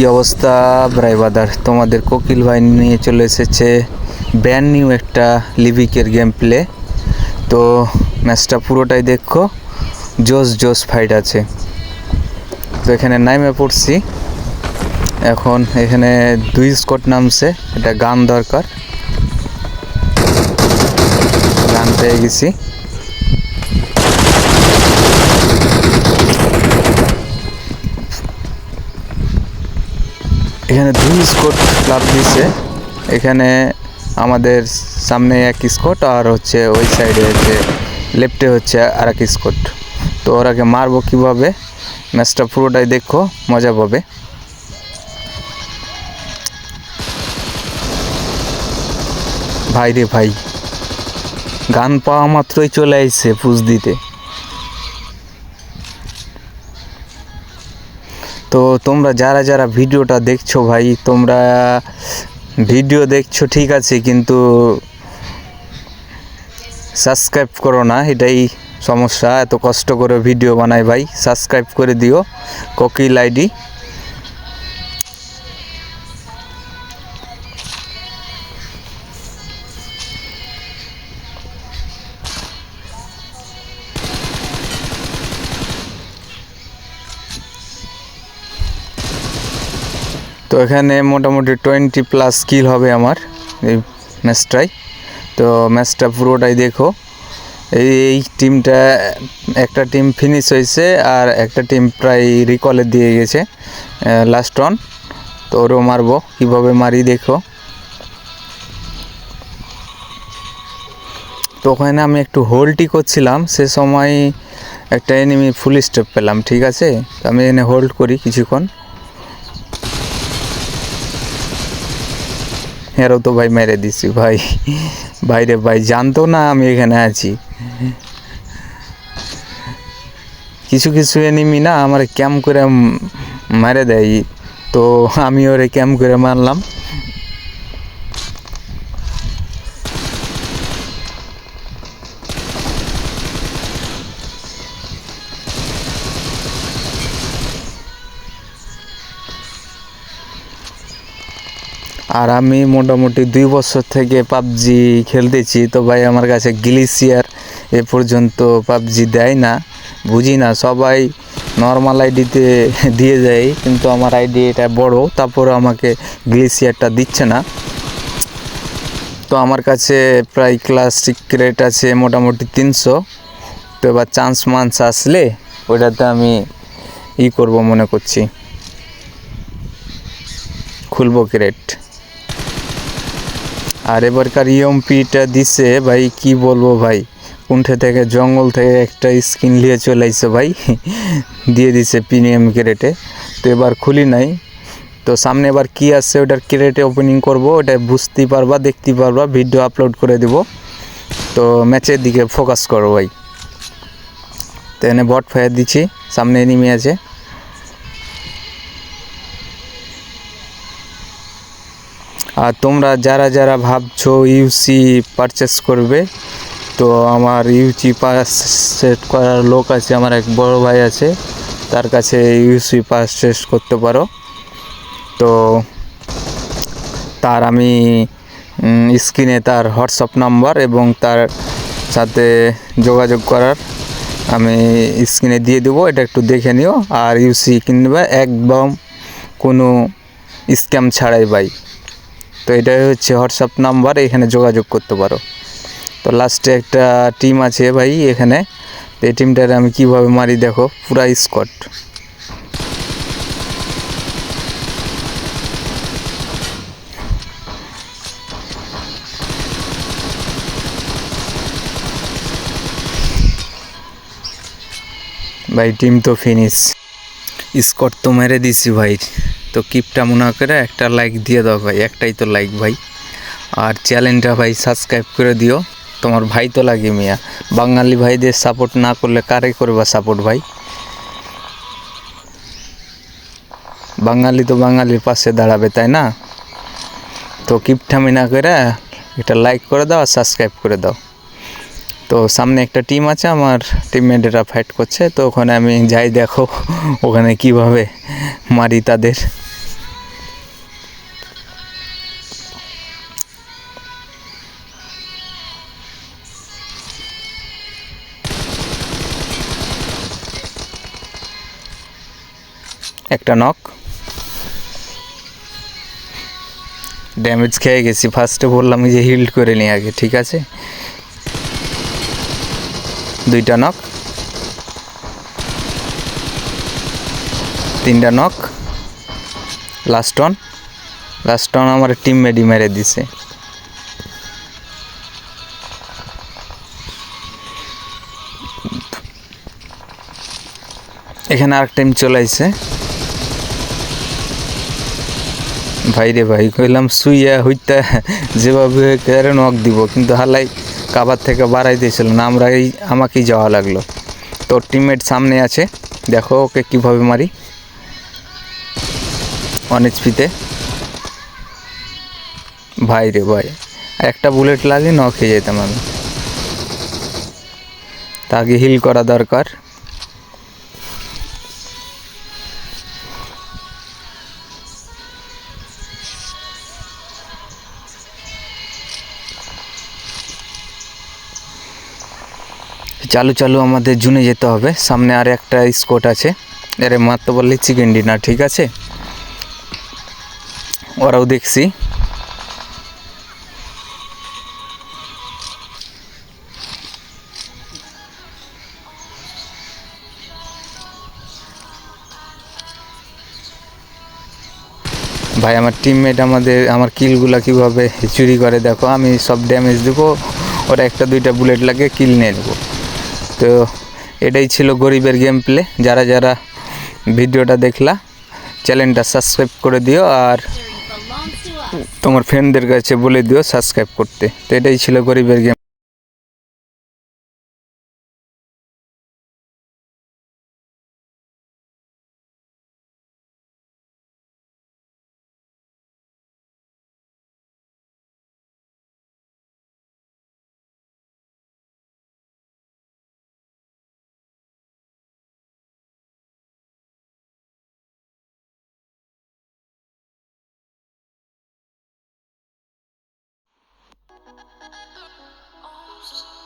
কি অবস্থা ব্রাইবাদার তোমাদের কোকিল ভাই নিয়ে চলে এসেছে ব্যান্ড নিউ একটা লিভিকের গেম প্লে তো ম্যাচটা পুরোটাই দেখো জোস জোস ফাইট আছে। তো এখানে নাইমে পড়ছি। এখন এখানে দুই স্কট নামছে এটা গান দরকার। গান পেয়ে গেছি। এখানে দুই স্কট ক্লাব দিছে। এখানে আমাদের সামনে এক স্কোট আর হচ্ছে ওই সাইডে হচ্ছে লেফটে হচ্ছে আর এক স্কট। তো ওরাকে মারবো কীভাবে? ম্যাচটা পুরোটাই দেখো, মজা পাবে। ভাই রে ভাই, গান পাওয়া মাত্রই চলে আসছে পুজ দিতে। তো তোমরা যারা যারা ভিডিওটা দেখছ ভাই, তোমরা ভিডিও দেখছ ঠিক আছে, কিন্তু সাবস্ক্রাইব করো না, এটাই সমস্যা। এত কষ্ট করে ভিডিও বানাই ভাই, সাবস্ক্রাইব করে দিও। কোকিল আইডি। তো এখানে মোটামুটি টোয়েন্টি প্লাস কিল হবে আমার এই ম্যাচটাই তো ম্যাচটা পুরোটাই দেখো। এই এই টিমটা একটা টিম ফিনিশ হয়েছে আর একটা টিম প্রায় রিকলে দিয়ে গেছে লাস্ট অন তো ওরও মারবো, কীভাবে মারি দেখো। তো ওখানে আমি একটু হোল্ডই করছিলাম, সে সময় একটা এনিমি ফুল স্টেপ পেলাম, ঠিক আছে? আমি এনে হোল্ড করি কিছুক্ষণ। এরও তো ভাই মেরে দিছি ভাই। বাইরে ভাই, জানতো না আমি এখানে আছি। কিছু কিছু এনিমি না আমার ক্যাম্প করে মেরে দেয়। তো আমি ওরে ক্যাম্প করে মারলাম। আর আমি মোটামুটি দুই বছর থেকে পাবজি খেলতেছি। তো ভাই, আমার কাছে গ্লিসিয়ার এ পর্যন্ত পাবজি দেয় না। বুঝি না, সবাই নর্মাল আইডিতে দিয়ে যায় কিন্তু আমার আইডি এটা বড়, তারপরে আমাকে গ্লিসিয়ারটা দিচ্ছে না। তো আমার কাছে প্রায় ক্লাস সিক্রেট আছে মোটামুটি তিনশো। তো এবার চান্স মান্স আসলে ওইটাতে আমি ই করব মনে করছি। খুলব ক্রেট আর এবারকার ইএমপিটা দিছে, ভাই, কি বলব ভাই? কুণ্ঠে থেকে জঙ্গল থেকে একটা স্কিন নিয়ে চলে আইছে ভাই। দিয়ে দিছে প্রিমিয়াম ক্রেটে। তো এবার খুলি নাই। তো সামনে এবার কি আছে ওটার ক্রেটে ওপেনিং করব, ওটা বুঝতে পারবা দেখতে পারবা ভিডিও আপলোড করে দিব। তো ম্যাচের দিকে ফোকাস করো ভাই। তো এনে বট ফায়ার দিচ্ছি, সামনে এনিমি আছে। আর তোমরা যারা যারা ভাবছ ইউসি পারচেস করবে, তো আমার ইউসি পারচেস করার লোক আছে, আমার এক বড় ভাই আছে, তার কাছে ইউসি পারচেস করতে পারো। তো তার আমি স্ক্রিনে তার হোয়াটসঅ্যাপ নাম্বার এবং তার সাথে যোগাযোগ করার আমি স্ক্রিনে দিয়ে দেবো, এটা একটু দেখে নিও। আর ইউসি কিনবে, একদম কোনো স্ক্যাম ছাড়াই ভাই। তো এটাই হচ্ছে হোয়াটসঅ্যাপ নাম্বার এখানে যোগাযোগ করতে পারো। তো লাস্টে একটা টিম আছে ভাই এখানে, তো এই টিমটারে আমি কীভাবে মারি দেখো, পুরা স্কট ভাই টিম তো ফিনিশ স্কট তো মেরে দিছি ভাই। তো কিপটা মনে করে একটা লাইক দিয়ে দাও ভাই, একটাই তো লাইক ভাই। আর চ্যানেলটা ভাই সাবস্ক্রাইব করে দিও, তোমার ভাই তো লাগে মিয়া। বাঙালি ভাইদের সাপোর্ট না করলে কারে করবা সাপোর্ট ভাই? বাঙালি তো বাঙালির পাশে দাঁড়াবে, তাই না? তো কিপঠামি না করে একটা লাইক করে দাও আর সাবস্ক্রাইব করে দাও। তো সামনে একটা টিম আছে, আমার টিমমেটেরা ফাইট করছে, তো ওখানে আমি যাই দেখো, ওখানে কীভাবে মারি তাদের। একটা নক ড্যামেজ খেয়ে গেছি। ফার্স্টে বললাম যে হিল্ড করে নিই আগে, ঠিক আছে? দুইটা নক তিনটা knock last on last on আমার টিম মেডি মেরে দিছে। এখানে আর টাইম চলে আসছে ভাই রে ভাই, কইলাম সুইয়া হইতে যেভাবে কেড়ে নক দিব, কিন্তু হালাই কাবার থেকে বাড়াই দিয়েছিল না, আমরা এই আমাকেই যাওয়া লাগল। তোর টিমমেট সামনে আছে, দেখো ওকে কীভাবে মারি। ওয়ান এইচপিতে ভাই রে ভাই, একটা বুলেট লাগে ন খেয়ে যেতাম আমি। তাকে হিল করা দরকার। চালু চালু আমাদের জুনে যেতে হবে। সামনে আর একটা স্কোট আছে। এরে মারতে বললে চিকেন ডিনার ঠিক আছে? ওরাও দেখছি। ভাই, আমার টিমমেট আমাদের, আমার কিলগুলো কীভাবে চুরি করে, দেখো, আমি সব ড্যামেজ দেবো। ওরা একটা দুইটা বুলেট লাগে কিল নিয়ে নেব। তো এটাই ছিল গরিবের গেম প্লে যারা যারা ভিডিওটা দেখলা চ্যানেলটা সাবস্ক্রাইব করে দিও আর. তোমার ফ্রেন্ডদের কাছে বলে দিও সাবস্ক্রাইব করতে তো এটাই ছিল গরিবের গেম Oh,